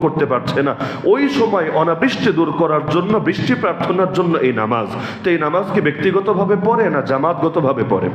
করতে পারছে না। ওই সময় অনাবৃষ্টি দূর করার জন্য, বৃষ্টি প্রার্থনার জন্য এই নামাজ। তো এই নামাজকে ব্যক্তিগতভাবে পড়ে না জামাতগতভাবে পড়ে?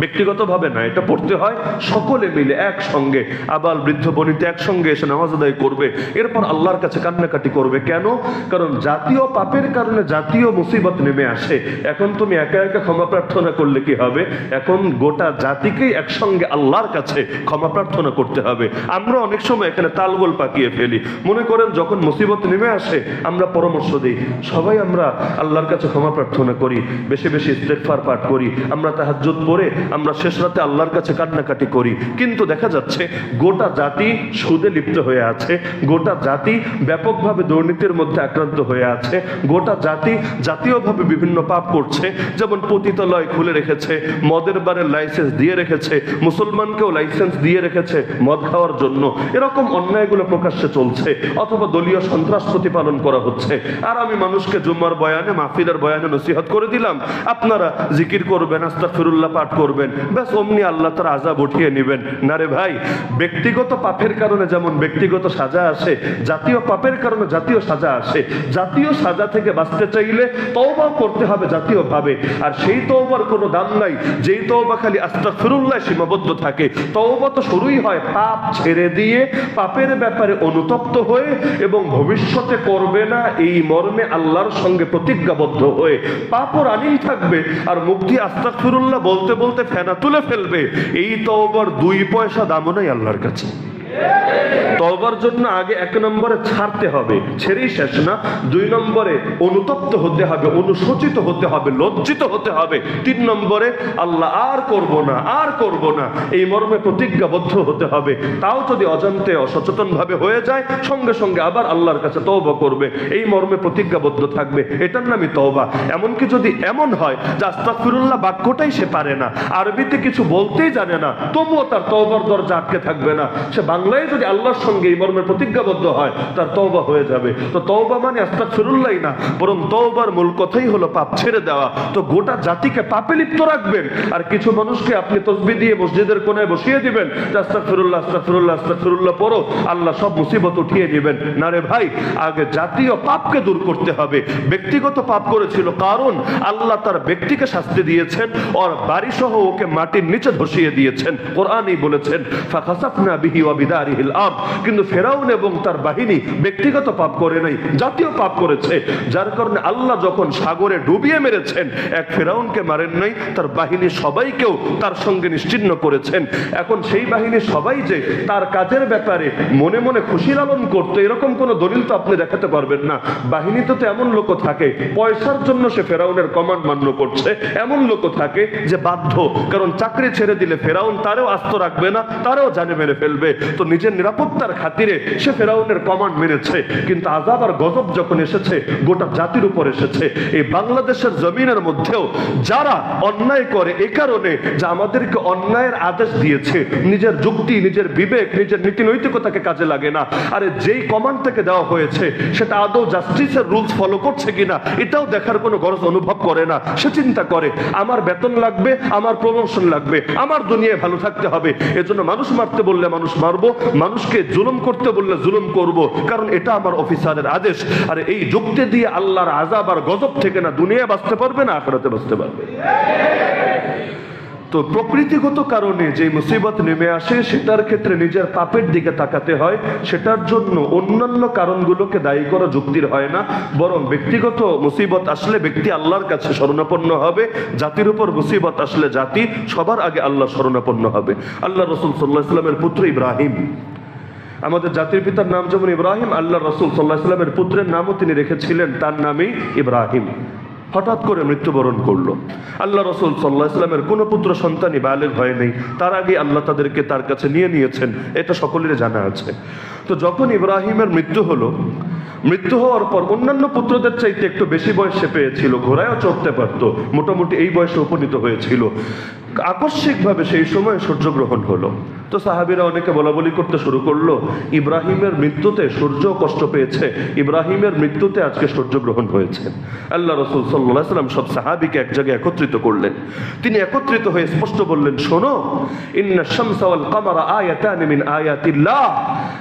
ব্যক্তিগতভাবে না, এটা পড়তে হয় সকলে মিলে একসঙ্গে। আবার বৃদ্ধ বনিতে একসঙ্গে এসে নামাজ আদায় করবে, এরপর আল্লাহর কাছে কান্নাকাটি করবে। কেন? কারণ জাতীয় পাপের কারণে জাতীয় মুসিবত নেমে আসে। এখন তুমি একা একা ক্ষমা প্রার্থনা করলে কি হবে? এখন গোটা জাতিকেই একসঙ্গে আল্লাহর কাছে ক্ষমা প্রার্থনা করতে হবে। আমরা অনেক সময় এখানে তালগোল পাকিয়ে ফেলি। মনে করেন যখন মুসিবত নেমে আসে, আমরা পরামর্শ দিই, সবাই আমরা আল্লাহর কাছে ক্ষমা প্রার্থনা করি, বেশি বেশি ইস্তেগফার পাঠ করি, আমরা তাহাজ্জুদ পড়ে আমরা শেষ রাতে আল্লাহর কাছে কান্নাকাটি করি। কিন্তু দেখা যাচ্ছে গোটা জাতি সুদে লিপ্ত হয়ে আছে, গোটা জাতি ব্যাপকভাবে দুর্নীতির মধ্যে আক্রান্ত হয়ে আছে, গোটা জাতি জাতীয়ভাবে বিভিন্ন পাপ করছে, যেমন পতিতালয় খুলে রেখেছে, মদের বারের লাইসেন্স দিয়ে রেখেছে, মুসলমানকেও লাইসেন্স দিয়ে রেখেছে মদ খাওয়ার জন্য। এরকম অন্যায়গুলো প্রকাশ্যে চলছে, অথবা দলীয় সন্ত্রাস প্রতিপালন করা হচ্ছে। আর আমি মানুষকে জুম্মার বয়ানে, মাহফিলের বয়ানে নসিহত করে দিলাম। আপনারা জিকির করবেন, আস্তাগফিরুল্লাহ পাঠ করবেন। ব্যাস, অমনি আল্লাহ তার আজাব উঠিয়ে নেবেন। না রে ভাই, ব্যক্তিগত পাপের কারণে যেমন ব্যক্তিগত সাজা আসে, জাতীয় পাপের কারণে জাতীয় সাজা আসে, জাতীয় সাজা থেকে বাঁচতে চাইলে তওবা করতে হবে জাতীয়ভাবে। আর সেই তওবার কোনো দাম নাই। যেই তওবা খালি আস্তাগফিরুল্লাহ সীমাবদ্ধ থাকে। তওবা তো শুরুই হয় পাপ ছেড়ে দিয়ে, পাপের ব্যাপারে অনুতপ্ত হয়ে এবং ভবিষ্যতে করবে না এই মর্মে আল্লাহর সঙ্গে প্রতিজ্ঞাবদ্ধ হয়ে। পাপও রানিং থাকবে। আর মুক্তি আস্তা আস্তাগফিরুল্লাহ বলতে বলতে ফেনা তুলে ফেলবে। এই তওবার দুই পয়সা দামও নাই আল্লাহর কাছে। তওবার জন্য আগে এক নম্বরে ছাড়তে হবে, ছেড়েই শেষ না। দুই নম্বরে অনুতপ্ত হতে হবে, অনুশোচিত হতে হবে, লজ্জিত হতে হবে। তিন নম্বরে, আল্লাহ আর করব না, আর করব না। এই মর্মে প্রতিজ্ঞাবদ্ধ হতে হবে। তাও যদি অজান্তে অসচেতন ভাবে হয়ে যায়, সঙ্গে সঙ্গে আবার আল্লাহর কাছে তওবা করবে। এই মর্মে প্রতিজ্ঞাবদ্ধ থাকবে। এটার নামই তওবা। এমনকি যদি এমন হয় যে আস্তাগফিরুল্লাহ বাক্যটাই সে পারে না, আরবিতে কিছু বলতেই জানে না, তবুও তার তওবার দরজা আটকে থাকবে না। সে বাংলায় যদি আল্লাহর সঙ্গে এই মর্মে প্রতিজ্ঞাবদ্ধ হয়, তার তওবা হয়ে যাবে। তো তওবা মানে আস্তাগফিরুল্লাহ না, বরং তওবার মূল কথাই হলো পাপ ছেড়ে দেওয়া। তো গোটা জাতিকে পাপে লিপ্ত রাখবেন। আর কিছু মানুষকে আপনি তসবি দিয়ে মসজিদের কোনায় বসিয়ে দিবেন, যে আস্তাগফিরুল্লাহ আস্তাগফিরুল্লাহ আস্তাগফিরুল্লাহ পড়ো, আল্লাহ সব মুসিবত উঠিয়ে নেবেন না রে ভাই, আগে জাতীয় পাপকে দূর করতে হবে। ব্যক্তিগত পাপ করেছিল কারণ আল্লাহ তার ব্যক্তিকে শাস্তি দিয়েছেন, ওর বাড়ি সহ ওকে মাটির নিচে ধসিয়ে দিয়েছেন। কোরআনই বলেছেন, ফাখাসাফনা বিহি ওয়া আরদ কিন্তু ফেরাউন এবং তার বাহিনী ব্যক্তিগত পাপ করে নাই, জাতীয় পাপ করেছে। যার কারণে আল্লাহ যখন সাগরে ডুবিয়ে মেরেছেন, এক ফেরাউনকে মারেন নাই, তার বাহিনী সবাইকেও তার সঙ্গে করেছেন। এখন সেই বাহিনী সবাই যে তার কাজের ব্যাপারে মনে মনে খুশি লালন করতো, এরকম কোন দলিল তো আপনি দেখাতে পারবেন না। বাহিনীতে তো এমন লোক থাকে, পয়সার জন্য সে ফেরাউনের কমান্ড মান্য করছে। এমন লোক থাকে যে বাধ্য, কারণ চাকরি ছেড়ে দিলে ফেরাউন তারেও আস্ত রাখবে না, তারেও জানে মেরে ফেলবে। তো নিজের নিরাপত্তার খাতিরে সে ফেরাউনের কমান্ড মেরেছে। কিন্তু আজাব আর গজব যখন এসেছে, গোটা জাতির উপর এসেছে। এই বাংলাদেশের জমিনের মধ্যেও যারা অন্যায় করে, এ কারণে যে আমাদেরকে অন্যায়ের আদেশ দিয়েছে, নিজের যুক্তি, নিজের বিবেক, নিজের নীতি নৈতিকতাকে কাজে লাগে না। আরে যেই কমান্ড থেকে দেওয়া হয়েছে, সেটা আদৌ জাস্টিসের রুলস ফলো করছে কিনা, এটাও দেখার কোনো গরজ অনুভব করে না। সে চিন্তা করে, আমার বেতন লাগবে, আমার প্রমোশন লাগবে, আমার দুনিয়ায় ভালো থাকতে হবে। এজন্য মানুষ মারতে বললে মানুষ মারবো মানুষকে জুলুম করতে বললে জুলুম করব, কারণ এটা আমার অফিসারের আদেশ। আর এই যুক্তি দিয়ে আল্লাহর আজাব আর গজব থেকে না দুনিয়া বাঁচতে পারবে না আখরাতে বাঁচতে পারবে? তো প্রকৃতিগত কারণে যে মুসিবত নেমে আসে, সেটার ক্ষেত্রে নিজের পাপের দিকে তাকাতে হয়। সেটার জন্য অন্যান্য কারণগুলোকে দায়ী করা যুক্তির হয় না। বরং ব্যক্তিগত মুসিবত আসলে ব্যক্তি আল্লাহর কাছে শরণাপন্ন হবে। জাতির উপর মুসিবত আসলে জাতি, সবার আগে আল্লাহ শরণাপন্ন হবে। আল্লাহ রসুল সাল্লাহ ইসলামের পুত্র ইব্রাহিম। আমাদের জাতির পিতার নাম যেমন ইব্রাহিম আল্লাহ রসুল সাল্লাহ ইসলামের পুত্রের নামও তিনি রেখেছিলেন, তার নামই ইব্রাহিম। হঠাৎ করে মৃত্যুবরণ করল। আল্লাহ রসুল সাল্লাহ ইসলামের কোনো পুত্র সন্তানই বালের হয় নেই। তার আগে আল্লাহ তাদেরকে তার কাছে নিয়ে নিয়েছেন। এটা সকলের জানা আছে। তো যখন ইব্রাহিমের মৃত্যু হলো, মৃত্যু হওয়ার পর অন্যান্য পুত্রদের চাইতে একটু বেশি বয়সে পেয়েছিল, ঘোড়ায়ও চড়তে পারতো। মোটামুটি এই বয়সে উপনীত হয়েছিল। আকস্মিকভাবে সেই সময় সূর্যগ্রহণ হলো। তো সাহাবিরা অনেকে বলা বলি করতে শুরু করল, ইব্রাহিমের মৃত্যুতে সূর্য কষ্ট পেয়েছে, ইব্রাহিমের মৃত্যুতে আজকে সূর্যগ্রহণ হয়েছে। আল্লাহ রসুল সাল্লাম সব সাহাবিকে এক জায়গায় একত্রিত করলেন। তিনি একত্রিত হয়ে স্পষ্ট বললেন, শোনো আয়াতিল্লাহ।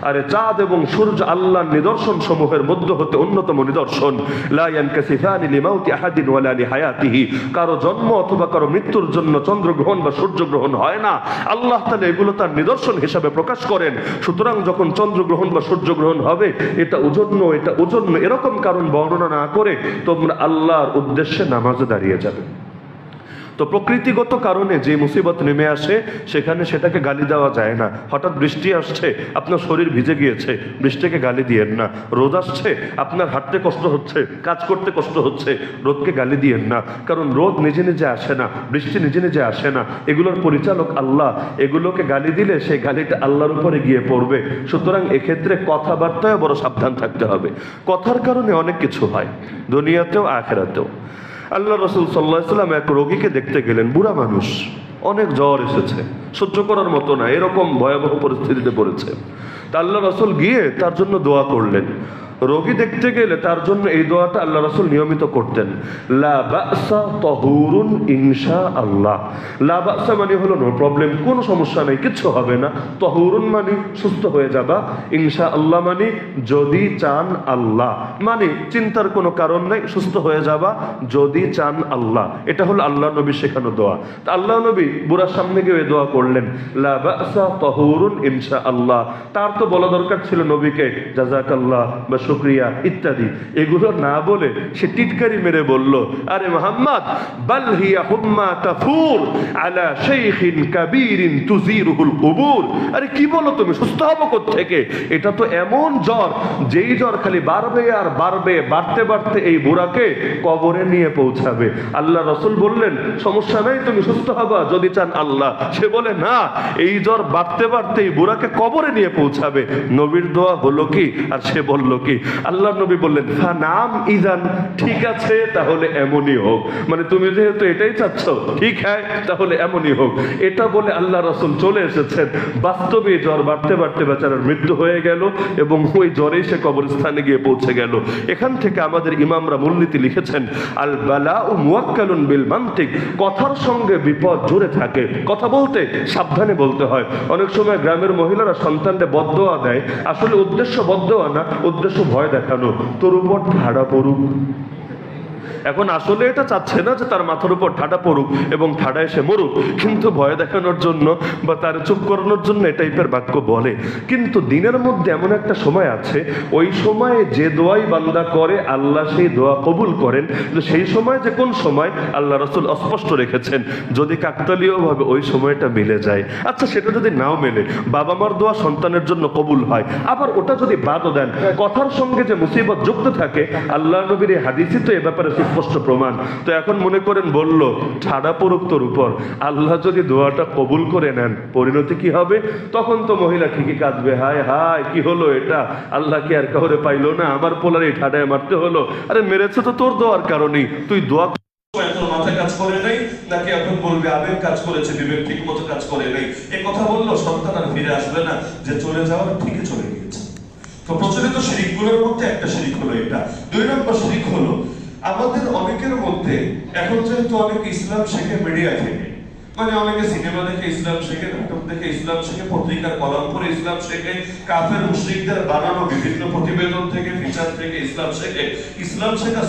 আরে চাঁদ এবং সূর্য আল্লাহর নিদর্শন সমূহের মধ্যে হতে অন্যতম নিদর্শন। লা ইয়ানকাসিফানি লিমাউতি কারও জন্ম অথবা কারও মৃত্যুর জন্য চন্দ্রগ্রহণ বা সূর্যগ্রহণ হয় না। আল্লাহ তাহলে এগুলো তার নিদর্শন হিসাবে প্রকাশ করেন। সুতরাং যখন চন্দ্রগ্রহণ বা সূর্যগ্রহণ হবে, এটা ওজন্য এটা ওজন্য এরকম কারণ বর্ণনা না করে তোমরা আল্লাহর উদ্দেশ্যে নামাজে দাঁড়িয়ে যাবে। তো প্রকৃতিগত কারণে যে মুসিবত নেমে আসে, সেখানে সেটাকে গালি দেওয়া যায় না। হঠাৎ বৃষ্টি আসছে, আপনার শরীর ভিজে গিয়েছে, বৃষ্টিকে গালি দিয়েন না। রোদ আসছে, আপনার হাঁটতে কষ্ট হচ্ছে, কাজ করতে কষ্ট হচ্ছে, রোদকে গালি দিয়েন না। কারণ রোদ নিজে নিজে আসে না, বৃষ্টি নিজে নিজে আসে না। এগুলোর পরিচালক আল্লাহ। এগুলোকে গালি দিলে সেই গালিটা আল্লাহর উপরে গিয়ে পড়বে। সুতরাং এক্ষেত্রে কথাবার্তায় বড় সাবধান থাকতে হবে। কথার কারণে অনেক কিছু হয়, দুনিয়াতেও, আখেরাতেও। আল্লাহ রসুল সাল্লাহ সাল্লাম এক রোগীকে দেখতে গেলেন, বুড়া মানুষ। অনেক জ্বর এসেছে, সহ্য করার মতো না, এরকম ভয়াবহ পরিস্থিতিতে পড়েছে। তা আল্লাহ রসুল গিয়ে তার জন্য দোয়া করলেন। রোগী দেখতে গেলে তার জন্য এই দোয়াটা আল্লাহ রসুল নিয়মিত করতেন। লা বাসা তহুরুন ইনশা আল্লাহ মানে হলো নো প্রবলেম কোনো সমস্যা নেই, কিচ্ছু হবে না। তহুরুন মানে সুস্থ হয়ে যাবা ইনশা আল্লাহ মানে যদি চান আল্লাহ। মানে চিন্তার কোনো কারণ নেই, সুস্থ হয়ে যাবা, যদি চান আল্লাহ। এটা হলো আল্লাহ নবী শেখানো দোয়া। তা আল্লাহ নবী বুড়ার সামনে গিয়ে দোয়া করলেন, লা বাসা তহুরুন ইনশা আল্লাহ তার তো বলা দরকার ছিল নবীকে জাজাক আল্লাহ বা শুক্রিয়া, ইত্যাদি। এগুলো না বলে সে টিটকারি মেরে বলল, আরে মোহাম্মদ হুম্মা তাফুর আলা তুজিরুহুল কুবুর। আরে কি বলো তুমি, সুস্থ থেকে এটা তো এমন জ্বর, যেই জ্বর খালি বাড়বে আর বাড়বে, বাড়তে বাড়তে এই বুড়াকে কবরে নিয়ে পৌঁছাবে। আল্লাহ রসুল বললেন, সমস্যা নাই, তুমি সুস্থ হবা, যদি চান আল্লাহ। সে বলে, না, এই জ্বর বাড়তে বাড়তে এই বুড়াকে কবরে নিয়ে পৌঁছাবে। নবীর দোয়া হলো কি? আর সে বলল কি? আল্লাহ নবী বললেন ফা নাম ইজান ঠিক আছে, তাহলে এমনই হোক। মানে তুমি যেহেতু এটাই চাচ্ছ, ঠিক হ্যাঁ তাহলে এমনই হোক। এটা বলে আল্লাহ রসুল চলে এসেছেন। বাস্তবে জ্বর বাড়তে বাড়তে বেচারার মৃত্যু হয়ে গেল এবং ওই জ্বরেই সে কবরস্থানে গিয়ে পৌঁছে গেল। এখান থেকে আমাদের ইমামরা মূলনীতি লিখেছেন, আল বালা ও মুয়াক্কালুন বিল মান্তিক। কথার সঙ্গে বিপদ জুড়ে থাকে। কথা বলতে সাবধানে বলতে হয়। অনেক সময় গ্রামের মহিলারা সন্তানদের বদোয়া দেয়। আসলে উদ্দেশ্য বদোয়া না, উদ্দেশ্য ভয় দেখানো তোর উপর ধারা পড়ুক। এখন আসলে এটা চাচ্ছে না যে তার মাথার উপর ঠাডা পড়ুক এবং ঠাডা এসে মরুক। কিন্তু ভয় দেখানোর জন্য বা তার চুপ করানোর জন্য এই টাইপের বাক্য বলে। কিন্তু দিনের মধ্যে এমন একটা সময় আছে, ওই সময়ে যে দোয়াই বান্দা করে, আল্লাহ সেই দোয়া কবুল করেন। কিন্তু সেই সময় যে কোন সময়? আল্লাহ রসুল অস্পষ্ট রেখেছেন, যদি কাকতালীয় ভাবে ওই সময়টা মিলে যায়। আচ্ছা সেটা যদি নাও মেলে বাবা মার দোয়া সন্তানের জন্য কবুল হয়। আবার ওটা যদি বাদও দেন, কথার সঙ্গে যে মুসিবত যুক্ত থাকে, আল্লাহ নবীর এই হাদিসই তো এ ব্যাপারে সুস্পষ্ট প্রমাণ। তো এখন মনে করেন, বলল ঠাডা পড়ুক তোর উপর আল্লাহ যদি দোয়াটা কবুল করে নেন, পরিণতি কি হবে? তখন তো মহিলা ঠিকই কাঁদবে, হায় হায়, কি হলো এটা? আল্লাহ কি আর কাউরে পাইলো না? আমার পোলার এই ঠাডায় মারতে হলো? আরে, মেরেছে তো তোর দোয়ার কারণেই। তুই দোয়া একটা শিরিক হলো এটা। দুই নম্বর শিরিক হলো আমাদের অনেকের মধ্যে এখন যেহেতু অনেকে ইসলাম শেখে মিডিয়া থেকে মানে অনেকে সিনেমা দেখে ইসলাম শেখে, নাটক দেখে ইসলাম শেখে, পত্রিকার কলম করে ইসলাম শেখে, কাফের, মুশরিকদের বানানো বিভিন্ন প্রতিবেদন থেকে ফিচার থেকে ইসলাম শেখে, ইসলাম শেখা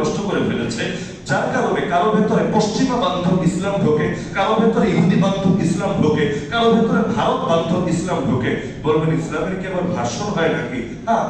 নষ্ট করে ফেলেছে। যার কারণে কারও ভেতরে পশ্চিমা বান্ধব ইসলাম ঢোকে, কারও ভেতরে ইহুদি বান্ধব ইসলাম ঢোকে, কারও ভেতরে ভারত বান্ধব ইসলাম ঢোকে। বলবেন ইসলামের কি আবার ভাষণ হয় নাকি? হ্যাঁ